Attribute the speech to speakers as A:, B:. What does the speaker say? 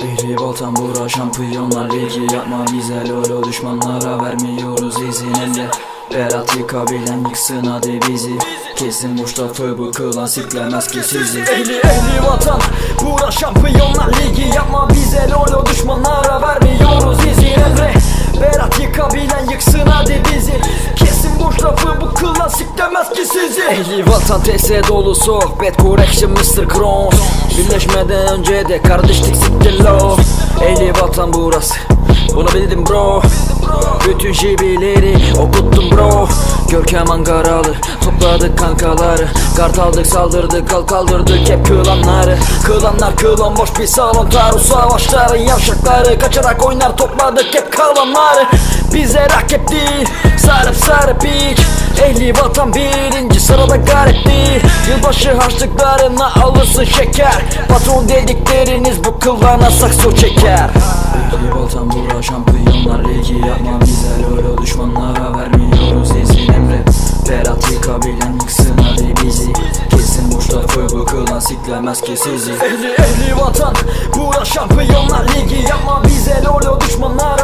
A: Ehli vatan bura şampiyonlar ligi Yapma bize lolo düşmanlara vermiyoruz izin elle Berat yıkabilen yıksın hadi bizi. Kesin lafı bu klasiklemez ki sizi. Ehli ehli vatan bura şampiyonlar klasik demez ki sizi. Ehli vatan TS dolu sohbet Correction Mr. Cross Birleşmeden önce de kardeşlik siktir lo. Ehli vatan burası Bunu bildim bro. Bütün jibileri okuttum bro. Görkem Ankaralı Topladık kankaları. Kart aldık saldırdık kal kaldırdık hep kılanları Kılanlar kılan boş bir salon Taarruz savaşları. Yavşakları Kaçarak oynar topladık hep kalanları. Bize rakip değil Sarıp sarıp iç Ehli vatan birinci sırada garip değil Yılbaşı harçlıklarına alırsın şeker. Patron dedikleriniz bu kılvana sakso çeker? Ehli vatan bura şampiyonlar ligi yapma bizler öyle düşmanlara vermiyoruz izin emre. Ferhat yıkabilen yıksın hadi bizi. Kesin Mustafa bu kılan siklemez ki sizi. Ehli ehli vatan bura şampiyonlar ligi yapma bize lolo düşmanlar